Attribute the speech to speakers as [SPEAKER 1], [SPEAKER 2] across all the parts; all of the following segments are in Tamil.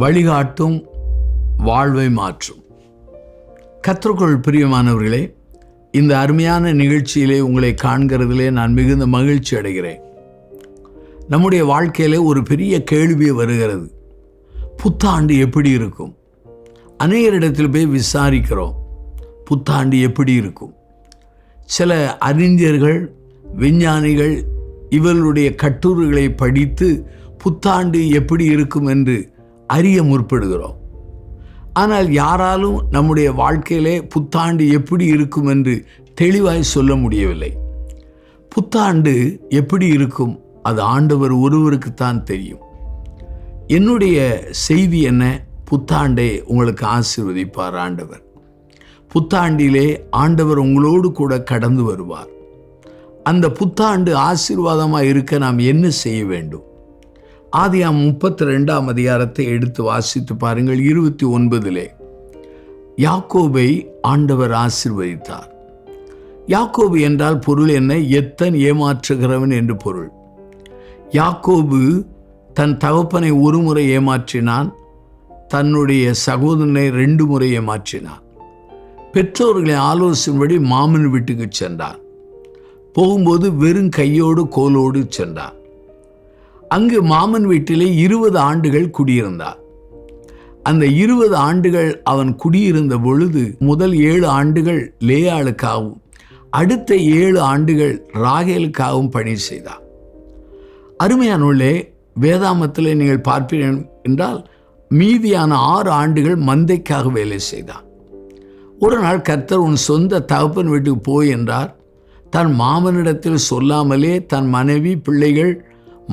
[SPEAKER 1] வழிகாட்டும் வாழ்வை மாற்றும். கற்றுக்கொள் பிரியமானவர்களே இந்த அருமையான நிகழ்ச்சியிலே உங்களை காண்கிறதிலே நான் மிகுந்த மகிழ்ச்சி அடைகிறேன். நம்முடைய வாழ்க்கையிலே ஒரு பெரிய கேள்வி வருகிறது. புத்தாண்டு எப்படி இருக்கும்? அநேகரிடத்தில் போய் விசாரிக்கிறோம். புத்தாண்டு எப்படி இருக்கும்? சில அறிஞர்கள் விஞ்ஞானிகள் இவர்களுடைய கட்டுரைகளை படித்து புத்தாண்டு எப்படி இருக்கும் என்று அறிய முற்படுகிறோம். ஆனால் யாராலும் நம்முடைய வாழ்க்கையிலே புத்தாண்டு எப்படி இருக்கும் என்று தெளிவாய் சொல்ல முடியவில்லை. புத்தாண்டு எப்படி இருக்கும் அது ஆண்டவர் ஒருவருக்குத்தான் தெரியும். என்னுடைய செய்தி என்ன? புத்தாண்டை உங்களுக்கு ஆசிர்வதிப்பார் ஆண்டவர். புத்தாண்டிலே ஆண்டவர் உங்களோடு கூட கடந்து வருவார். அந்த புத்தாண்டு ஆசீர்வாதமாக இருக்க நாம் என்ன செய்ய வேண்டும்? ஆதியாம் முப்பத்தி ரெண்டாம் அதிகாரத்தை எடுத்து வாசித்து பாருங்கள் இருபத்தி ஒன்பதிலே. யாக்கோபை ஆண்டவர் ஆசிர்வதித்தார். யாக்கோபு என்றால் பொருள் என்ன? எத்தன் ஏமாற்றுகிறவன் என்று பொருள். யாக்கோபு தன் தகப்பனை ஒரு முறை ஏமாற்றினான் தன்னுடைய சகோதரனை ரெண்டு முறை ஏமாற்றினான். பெற்றோர்களின் ஆலோசனைபடி மாமன் வீட்டுக்கு சென்றான். போகும்போது வெறும் கையோடு கோலோடு சென்றான். அங்கு மாமன் வீட்டிலே இருபது ஆண்டுகள் குடியிருந்தார். அந்த இருபது ஆண்டுகள் அவன் குடியிருந்த பொழுது முதல் ஏழு ஆண்டுகள் லேயாளுக்காகவும் அடுத்த ஏழு ஆண்டுகள் ராகேலுக்காகவும் பணி செய்தார். அருமையானுள்ளே வேதாமத்தில் நீங்கள் பார்ப்பீர்கள் என்றால் மீதியான ஆறு ஆண்டுகள் மந்தைக்காக வேலை செய்தார். ஒரு நாள் கர்த்தர் உன் சொந்த தகப்பன் வீட்டுக்கு போய் என்றார். தன் மாமனிடத்தில் சொல்லாமலே தன் மனைவி பிள்ளைகள்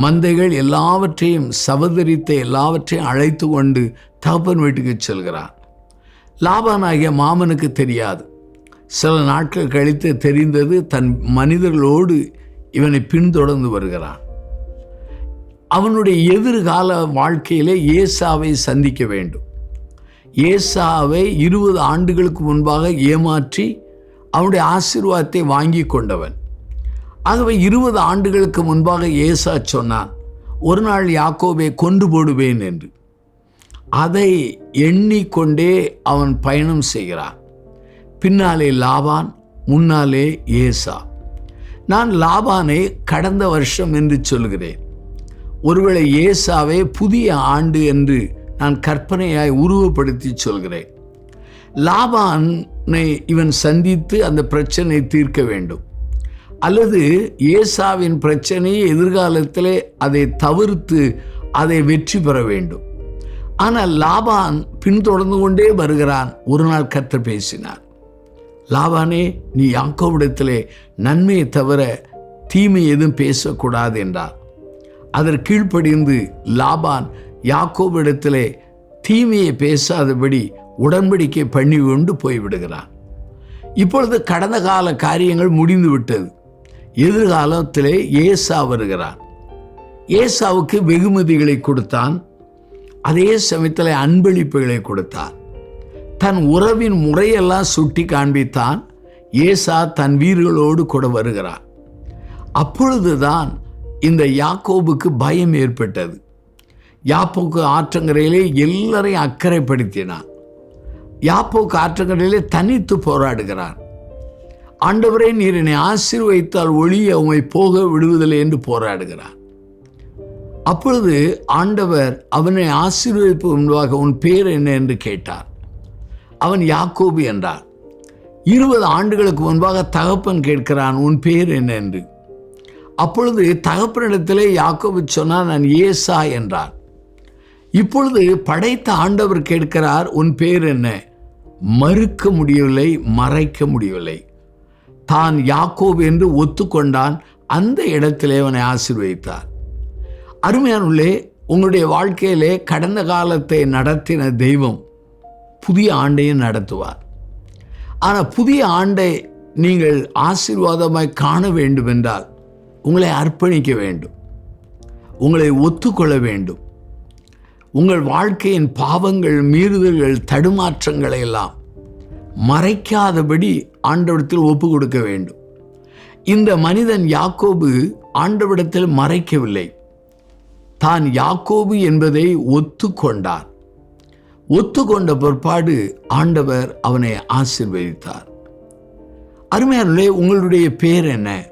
[SPEAKER 1] மந்தைகள் எல்லாவற்றையும் சவதரித்த எல்லாவற்றையும் அழைத்து கொண்டு தகப்பன் வீட்டுக்கு செல்கிறார். லாபானாகிய மாமனுக்கு தெரியாது. சில நாட்கள் கழித்து தெரிந்தது தன் மனிதர்களோடு இவனை பின்தொடர்ந்து வருகிறான். அவனுடைய எதிர்கால வாழ்க்கையிலே ஏசாவை சந்திக்க வேண்டும். ஏசாவை இருபது ஆண்டுகளுக்கு முன்பாக ஏமாற்றி அவனுடைய ஆசீர்வாதத்தை வாங்கி கொண்டவன். ஆகவே இருபது ஆண்டுகளுக்கு முன்பாக ஏசா சொன்னான் ஒரு நாள் யாக்கோபை கொண்டு போடுவேன் என்று. அதை எண்ணிக்கொண்டே அவன் பயணம் செய்கிறான். பின்னாலே லாபான் முன்னாலே ஏசா. நான் லாபானை கடந்த வருஷம் என்று சொல்கிறேன். ஒருவேளை ஏசாவே புதிய ஆண்டு என்று நான் கற்பனையாய் உருவப்படுத்தி சொல்கிறேன். லாபானை இவன் சந்தித்து அந்த பிரச்சனை தீர்க்க வேண்டும். அல்லது ஏசாவின் பிரச்சனையை எதிர்காலத்திலே அதை தவிர்த்து அதை வெற்றி பெற வேண்டும். ஆனால் லாபான் பின்தொடர்ந்து கொண்டே வருகிறான். ஒரு நாள் கற்று பேசினார். லாபானே நீ யாக்கோவிடத்திலே நன்மையை தவிர தீமை எதுவும் பேசக்கூடாது என்றார். அதற்கு கீழ்ப்படிந்து லாபான் யாக்கோவிடத்திலே தீமையை பேசாதபடி உடன்படிக்கை பண்ணி கொண்டு போய்விடுகிறான். இப்பொழுது கடந்த கால காரியங்கள் முடிந்து விட்டது எதிர்காலத்திலே ஏசா வருகிறார். ஏசாவுக்கு வெகுமதிகளை கொடுத்தான். அதே சமயத்தில் அன்பளிப்புகளை கொடுத்தான் தன் உறவின் முறையெல்லாம் சுட்டி காண்பித்தான். ஏசா தன் வீர்களோடு கூட வருகிறார். அப்பொழுதுதான் இந்த யாக்கோபுக்கு பயம் ஏற்பட்டது. யாப்போக்கு ஆற்றங்கரையிலே எல்லாரையும் அக்கறைப்படுத்தினான். யாப்போக்கு ஆற்றங்கரையிலே தனித்து போராடுகிறான் ஆண்டவரே நீர் என்னை ஆசீர்வதித்தால் ஒளியை உமை போக விடுவதில்லை என்று போராடுகிறான் அப்பொழுது ஆண்டவர் அவனை ஆசீர்வதிப்பு முன்பாக உன் பேர் என்ன என்று கேட்டார். அவன் யாக்கோபு என்றார். இருபது ஆண்டுகளுக்கு முன்பாக தகப்பன் கேட்கிறான் உன் பேர் என்ன? என்று. அப்பொழுது தகப்பனிடத்திலே யாக்கோபு சொன்னார் நான் ஏசா என்றார். இப்பொழுது படைத்த ஆண்டவர் கேட்கிறார் உன் பேர் என்ன? மறுக்க முடியவில்லை மறைக்க முடியவில்லை. தான் யாக்கோபு என்று ஒத்துக்கொண்டான் அந்த இடத்திலே அவனை ஆசீர்வதித்தார். அருமையானுள்ளே உங்களுடைய வாழ்க்கையிலே கடந்த காலத்தை நடத்தின தெய்வம் புதிய ஆண்டையும் நடத்துவார். ஆனால் புதிய ஆண்டை நீங்கள் ஆசீர்வாதமாய் காண வேண்டும் என்றால் உங்களை அர்ப்பணிக்க வேண்டும். உங்களை ஒத்துக்கொள்ள வேண்டும். உங்கள் வாழ்க்கையின் பாவங்கள் மீறுதல்கள் தடுமாற்றங்களை எல்லாம் மறைக்காதபடி ஆண்டவிடத்தில் ஒப்பு கொடுக்க வேண்டும். இந்த மனிதன் யாக்கோபு ஆண்டவிடத்தில் மறைக்கவில்லை. தான் யாக்கோபு என்பதை ஒத்துக்கொண்டார். ஒத்துக்கொண்ட பிற்பாடு ஆண்டவர் அவனை ஆசிர்வதித்தார். அருமையானே உங்களுடைய பேர் என்ன?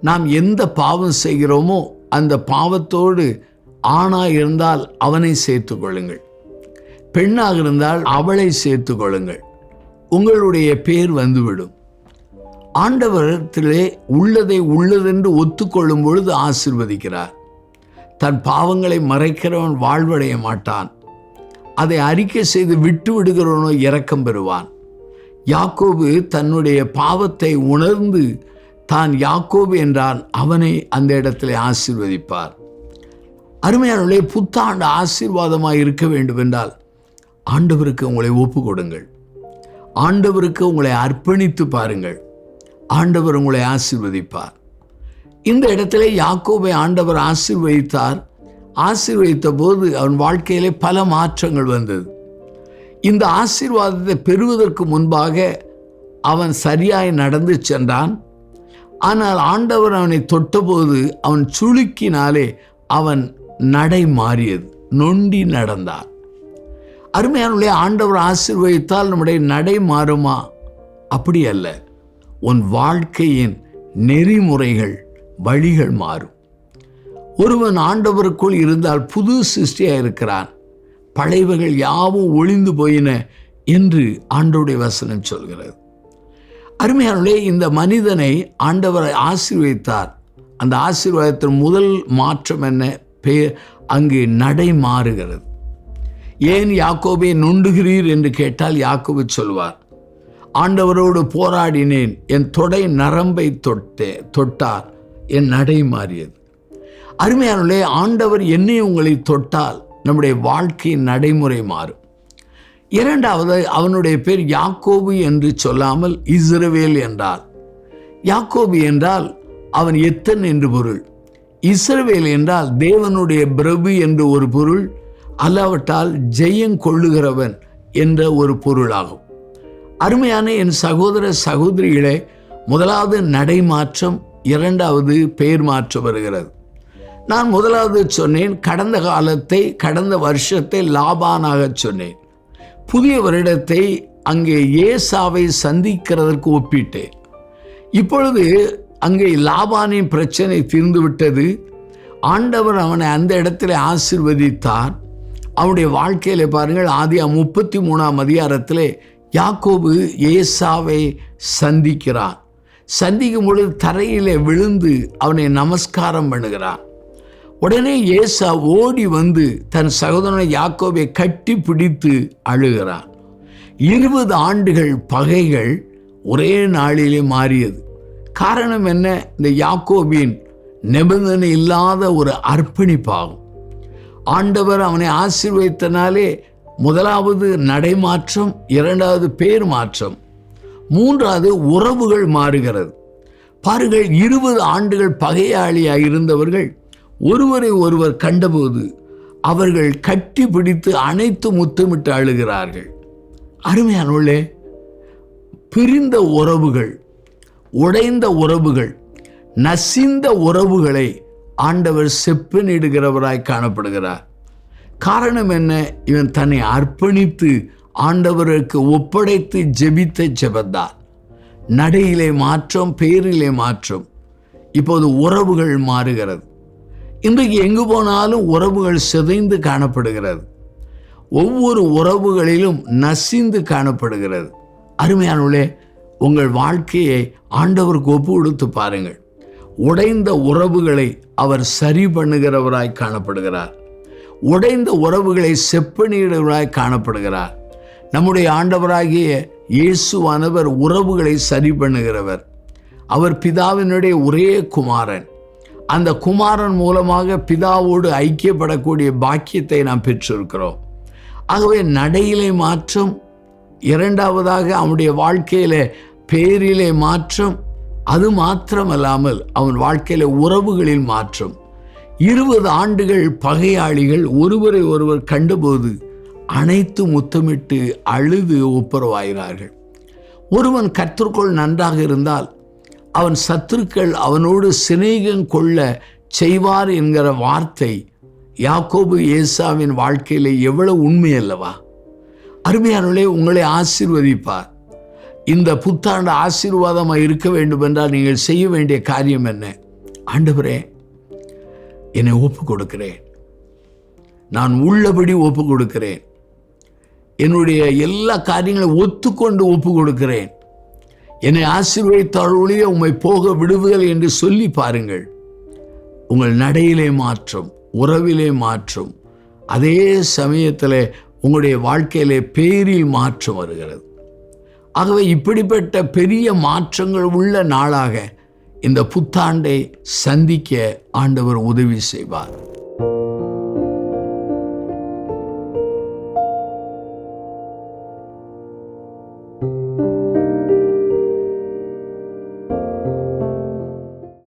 [SPEAKER 1] நாம் எந்த பாவம் செய்கிறோமோ அந்த பாவத்தோடு ஆணாக இருந்தால் அவனை சேர்த்து கொள்ளுங்கள். பெண்ணாக இருந்தால் அவளை சேர்த்து கொள்ளுங்கள். உங்களுடைய பேர் வந்துவிடும். ஆண்டவரத்திலே உள்ளதை உள்ளதென்று ஒத்துக்கொள்ளும் பொழுது ஆசிர்வதிக்கிறார். தன் பாவங்களை மறைக்கிறவன் வாழ்வடைய மாட்டான். அதை அறிக்கை செய்து விட்டு விடுகிறவனோ இரக்கம் பெறுவான். யாக்கோபு தன்னுடைய பாவத்தை உணர்ந்து தான் யாக்கோபு என்றான் அவனை அந்த இடத்துல ஆசீர்வதிப்பார். அருமையானவர்களே புத்தாண்டு ஆசீர்வாதமாக இருக்க வேண்டும் என்றால் ஆண்டவருக்கு உங்களை ஒப்பு கொடுங்கள் ஆண்டவருக்கு உங்களை அர்ப்பணித்து பாருங்கள். ஆண்டவர் உங்களை ஆசீர்வதிப்பார். இந்த இடத்துல யாக்கோபை ஆண்டவர் ஆசீர்வதித்தார். ஆசீர்வதித்த போது அவன் வாழ்க்கையிலே பல மாற்றங்கள் வந்தது. இந்த ஆசீர்வாதத்தை பெறுவதற்கு முன்பாக அவன் சரியாய் நடந்து சென்றான். ஆனால் ஆண்டவர் அவனை தொட்டபோது அவன் சுளுக்கினாலே அவன் நடை மாறியது. நொண்டி நடந்தான். அருமையானுடைய ஆண்டவர் ஆசிர்வதித்தால் நம்முடைய நடை மாறுமா? அப்படி அல்ல. உன் வாழ்க்கையின் நெறிமுறைகள் வழிகள் மாறும். ஒருவன் ஆண்டவருக்குள் இருந்தால் புது சிருஷ்டியாக இருக்கிறான். பழையவைகள் யாவும் ஒளிந்து போயின என்று ஆண்டோடைய வசனம் சொல்கிறது. அருமையானுடைய இந்த மனிதனை ஆண்டவரை ஆசீர்வதித்தார். அந்த ஆசீர்வாதத்தின் முதல் மாற்றம் என்ன? பே அங்கு நடை மாறுகிறது. ஏன் யாக்கோபை நொண்டுகிறீர் என்று கேட்டால் யாக்கோபு சொல்வார் ஆண்டவரோடு போராடினேன் என் தொடை நரம்பை தொட்டே தொட்டார் என் நடை மாறியது. அருமையானே ஆண்டவர் என்னை உங்களை தொட்டால் நம்முடைய வாழ்க்கையின் நடைமுறை மாறும். இரண்டாவது அவனுடைய பேர் யாக்கோபு என்று சொல்லாமல் இஸ்ரவேல் என்றால். யாக்கோபு என்றால் அவன் எத்தன் என்று பொருள். இஸ்ரவேல் என்றால் தேவனுடைய பிரபு என்று ஒரு பொருள் அல்லாவிட்டால் ஜெயம் கொள்ளுகிறவன் என்ற ஒரு பொருளாகும். அருமையான என் சகோதர சகோதரிகளே முதலாவது நடைமாற்றம் இரண்டாவது பெயர் மாற்றம் வருகிறது. நான் முதலாவது சொன்னேன் கடந்த காலத்தை கடந்த வருஷத்தை லாபானாக சொன்னேன். புதிய வருடத்தை அங்கே ஏசாவை சந்திக்கிறதற்கு ஒப்பிட்டேன். இப்பொழுது அங்கே லாபானின் பிரச்சனை தீர்ந்துவிட்டது. ஆண்டவர் அவனை அந்த இடத்துல ஆசிர்வதித்தார். அவனுடைய வாழ்க்கையில் பாருங்கள் ஆதியா முப்பத்தி மூணாம் அதிகாரத்தில் யாக்கோபு ஏசாவை சந்திக்கிறான் சந்திக்கும் பொழுது தரையில் விழுந்து அவனை நமஸ்காரம் பண்ணுகிறான் உடனே ஏசா ஓடி வந்து தன் சகோதரனை யாக்கோபை கட்டி பிடித்து அழுகிறான் இருபது ஆண்டுகள் பகைகள் ஒரே நாளிலே மாறியது. காரணம் என்ன? இந்த யாக்கோபின் நிபந்தனை இல்லாத ஒரு அர்ப்பணிப்பாகும். ஆண்டவர் அவனை ஆசீர்வதித்தனாலே முதலாவது நடைமாற்றம் இரண்டாவது பேர் மாற்றம் மூன்றாவது உறவுகள் மாறுகிறது. பாருங்கள் இருபது ஆண்டுகள் பகையாளியாக இருந்தவர்கள் ஒருவரை ஒருவர் கண்டபோது அவர்கள் கட்டி பிடித்து அனைத்து முத்தமிட்டு அழுகிறார்கள். அருமையானவர்களே பிரிந்த உறவுகள் உடைந்த உறவுகள் நசிந்த உறவுகளை ஆண்டவர் செப்பனிடுகிறவராய் காணப்படுகிறார். காரணம் என்ன? இவன் தன்னை அர்ப்பணித்து ஆண்டவருக்கு ஒப்படைத்து ஜெபித்த ஜெபந்தான். நடையிலே மாற்றம் பேரிலே மாற்றம். இப்போது உறவுகள் மாறுகிறது. இன்றைக்கு எங்கு போனாலும் உறவுகள் சிதைந்து காணப்படுகிறது. ஒவ்வொரு உறவுகளிலும் நசிந்து காணப்படுகிறது. அருமையானுள்ளே உங்கள் வாழ்க்கையை ஆண்டவருக்கு ஒப்பு கொடுத்து பாருங்கள். உடைந்த உறவுகளை அவர் சரி பண்ணுகிறவராய் காணப்படுகிறார். உடைந்த உறவுகளை செப்பனிடுவராய் காணப்படுகிறார். நம்முடைய ஆண்டவராகிய இயேசுவானவர் உறவுகளை சரி பண்ணுகிறவர் அவர் பிதாவினுடைய ஒரே குமாரன். அந்த குமாரன் மூலமாக பிதாவோடு ஐக்கியப்படக்கூடிய பாக்கியத்தை நாம் பெற்றிருக்கிறோம். ஆகவே நடையிலே மாற்றம் இரண்டாவதாக அவனுடைய வாழ்க்கையில பேரிலே மாற்றம் அது மாத்திரமல்லாமல் அவன் வாழ்க்கையில உறவுகளில் மாற்றம். இருபது ஆண்டுகள் பகையாளிகள் ஒருவரை ஒருவர் கண்டபோது அனைத்து முத்தமிட்டு அழுது ஒப்புரவாகிறார்கள் ஒருவன் கற்றுக்கொள் நன்றாக இருந்தால் அவன் சத்துருக்கள் அவனோடு சிநேகம் கொள்ள செய்வார் என்கிற வார்த்தை யாக்கோபு ஏசாவின் வாழ்க்கையில் எவ்வளவு உண்மை அல்லவா அருமையானவளே உங்களை ஆசிர்வதிப்பார். இந்த புத்தாண்டு ஆசீர்வாதமாக இருக்க வேண்டும் என்றால் நீங்கள் செய்ய வேண்டிய காரியம் என்ன? ஆண்டவரே என்னை ஒப்பு கொடுக்கிறேன். நான் உள்ளபடி ஒப்பு கொடுக்கிறேன். என்னுடைய எல்லா காரியங்களையும் ஒத்துக்கொண்டு ஒப்பு கொடுக்கிறேன். என்னை ஆசீர்வதித்தால் ஒழிய உம்மை போக விடுவுகள் என்று சொல்லி பாருங்கள். உங்கள் நடையிலே மாற்றம் உறவிலே மாற்றம் அதே சமயத்தில் உங்களுடைய வாழ்க்கையிலே பேரில் மாற்றம் வருகிறது. ஆகவே இப்படிப்பட்ட பெரிய மாற்றங்கள் உள்ள நாளாக இந்த புத்தாண்டை சந்திக்க ஆண்டவர் உதவி செய்வார்.